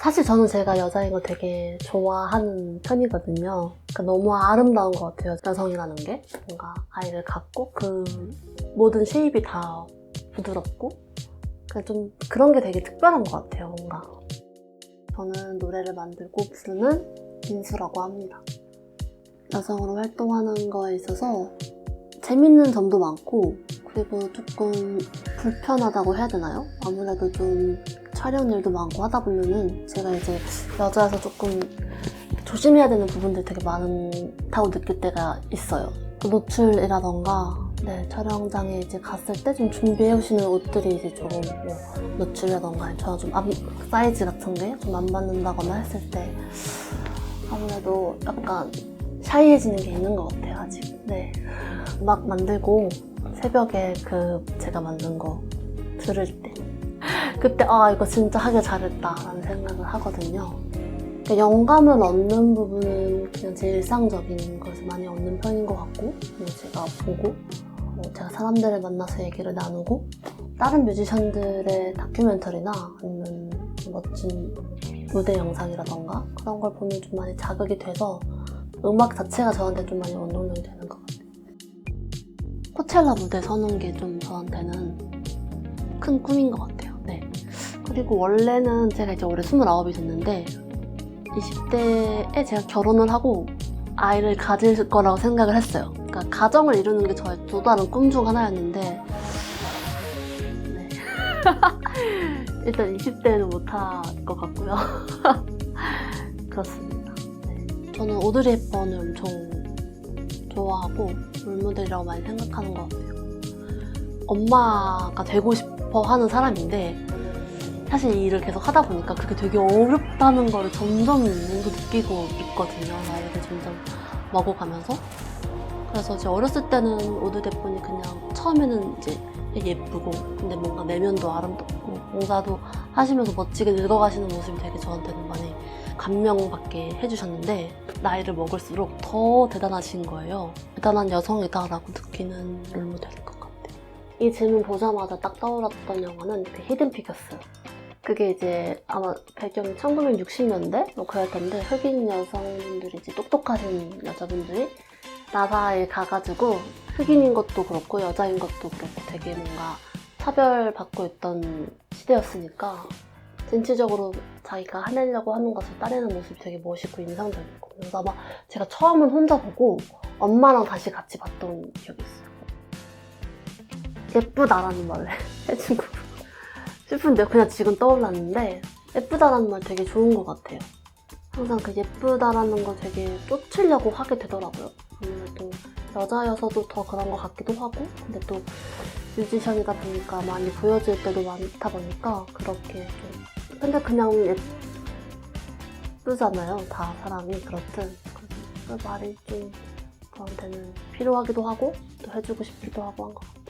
사실 저는 제가 여자인 걸 되게 좋아하는 편이거든요. 그러니까 너무 아름다운 것 같아요. 여성이라는 게. 뭔가 아이를 갖고 그 모든 쉐입이 다 부드럽고. 그좀 그런 게 되게 특별한 것 같아요, 뭔가. 저는 노래를 만들고 부르는 민수라고 합니다. 여성으로 활동하는 거에 있어서 재밌는 점도 많고, 그리고 조금 불편하다고 해야 되나요? 아무래도 좀 촬영 일도 많고 하다 보면은 제가 이제 여자여서 조금 조심해야 되는 부분들이 되게 많다고 느낄 때가 있어요. 그 노출이라던가 네, 촬영장에 이제 갔을 때 좀 준비해 오시는 옷들이 이제 조금 뭐 노출이라던가 저는 좀 안- 사이즈 같은 게 좀 안 맞는다거나 했을 때 아무래도 약간 샤이해지는 게 있는 것 같아요 아직. 네. 막 만들고 새벽에 그 제가 만든 거 들을 때 그때 아 이거 진짜 하길 잘했다 라는 생각을 하거든요. 그러니까 영감을 얻는 부분은 그냥 제 일상적인 것을 많이 얻는 편인 것 같고 그리고 제가 보고 어, 제가 사람들을 만나서 얘기를 나누고 다른 뮤지션들의 다큐멘터리나 아니면 멋진 무대 영상이라던가 그런 걸 보면 좀 많이 자극이 돼서 음악 자체가 저한테 좀 많이 원동력이 되는 것 같아요. 코첼라 무대 서는 게 좀 저한테는 큰 꿈인 것 같아요. 네. 그리고 원래는 제가 이제 올해 29이 됐는데 20대에 제가 결혼을 하고 아이를 가질 거라고 생각을 했어요. 그러니까 가정을 이루는 게 저의 또 다른 꿈 중 하나였는데 네. 일단 20대에는 못할 것 같고요. 그렇습니다. 네. 저는 오드리 헵번을 엄청 좋아하고 롤모델이라고 많이 생각하는 것 같아요. 엄마가 되고 싶어 하는 사람인데 사실 이 일을 계속 하다 보니까 그게 되게 어렵다는 걸 점점 몸도 느끼고 있거든요. 나이를 점점 먹어가면서. 그래서 이제 어렸을 때는 오드 대본이 그냥 처음에는 이제 예쁘고 근데 뭔가 내면도 아름답고 뭔가도 하시면서 멋지게 늙어가시는 모습이 되게 저한테는 많이 감명받게 해주셨는데 나이를 먹을수록 더 대단하신 거예요. 대단한 여성이다라고 느끼는 롤모델인 것 같아요. 이 질문 보자마자 딱 떠올랐던 영화는 그 히든 피겨스. 그게 이제 아마 배경이 1960년대 뭐 그럴 텐데 흑인 여성분들이지 똑똑하신 여자분들이 나사에 가가지고 흑인인 것도 그렇고 여자인 것도 그렇고 되게 뭔가 차별받고 있던 시대였으니까 진취적으로 자기가 해내려고 하는 것을 따내는 모습이 되게 멋있고 인상적이고 그래서 아마 제가 처음은 혼자 보고 엄마랑 다시 같이 봤던 기억이 있어요. 예쁘다라는 말을 거 싶은데 그냥 지금 떠올랐는데 예쁘다라는 말 되게 좋은 것 같아요. 항상 그 예쁘다라는 거 되게 쫓으려고 하게 되더라고요. 아무래도 여자여서도 더 그런 것 같기도 하고 근데 또 뮤지션이다 보니까 많이 보여질 때도 많다 보니까 그렇게 좀 근데 그냥 예쁘잖아요 다 사람이 그렇든 그 말이 좀 저한테는 필요하기도 하고 또 해주고 싶기도 하고 한 것 같아요